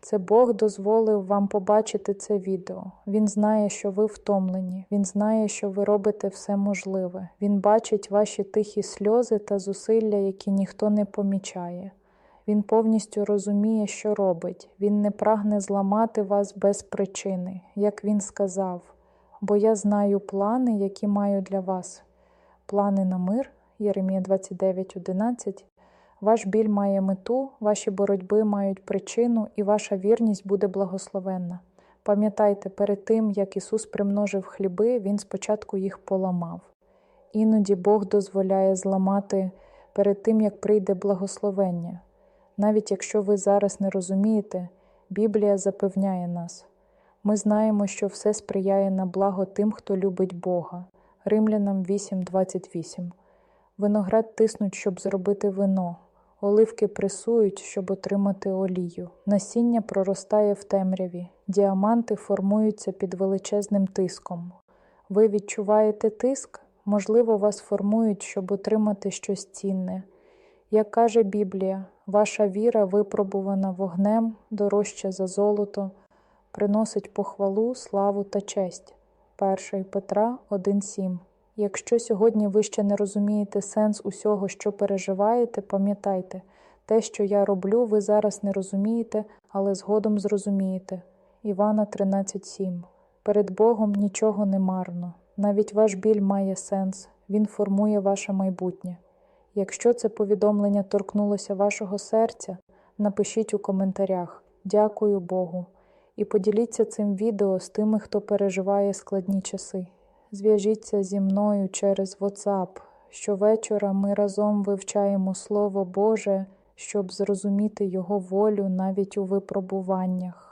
Це Бог дозволив вам побачити це відео. Він знає, що ви втомлені. Він знає, що ви робите все можливе. Він бачить ваші тихі сльози та зусилля, які ніхто не помічає. Він повністю розуміє, що робить. Він не прагне зламати вас без причини, як він сказав. Бо я знаю плани, які маю для вас. Плани на мир, Єремія 29.11. Ваш біль має мету, ваші боротьби мають причину, і ваша вірність буде благословенна. Пам'ятайте, перед тим, як Ісус примножив хліби, Він спочатку їх поламав. Іноді Бог дозволяє зламати перед тим, як прийде благословення. Навіть якщо ви зараз не розумієте, Біблія запевняє нас. Ми знаємо, що все сприяє на благо тим, хто любить Бога. Римлянам 8.28. Виноград тиснуть, щоб зробити вино. Оливки пресують, щоб отримати олію. Насіння проростає в темряві. Діаманти формуються під величезним тиском. Ви відчуваєте тиск? Можливо, вас формують, щоб отримати щось цінне. Як каже Біблія, ваша віра, випробувана вогнем, дорожча за золото, приносить похвалу, славу та честь. 1 Петра 1.7 Якщо сьогодні ви ще не розумієте сенс усього, що переживаєте, пам'ятайте, те, що я роблю, ви зараз не розумієте, але згодом зрозумієте. Івана 13.7 Перед Богом нічого не марно. Навіть ваш біль має сенс, він формує ваше майбутнє. Якщо це повідомлення торкнулося вашого серця, напишіть у коментарях Дякую Богу і поділіться цим відео з тими, хто переживає складні часи. Зв'яжіться зі мною через WhatsApp. Щовечора ми разом вивчаємо Слово Боже, щоб зрозуміти Його волю навіть у випробуваннях.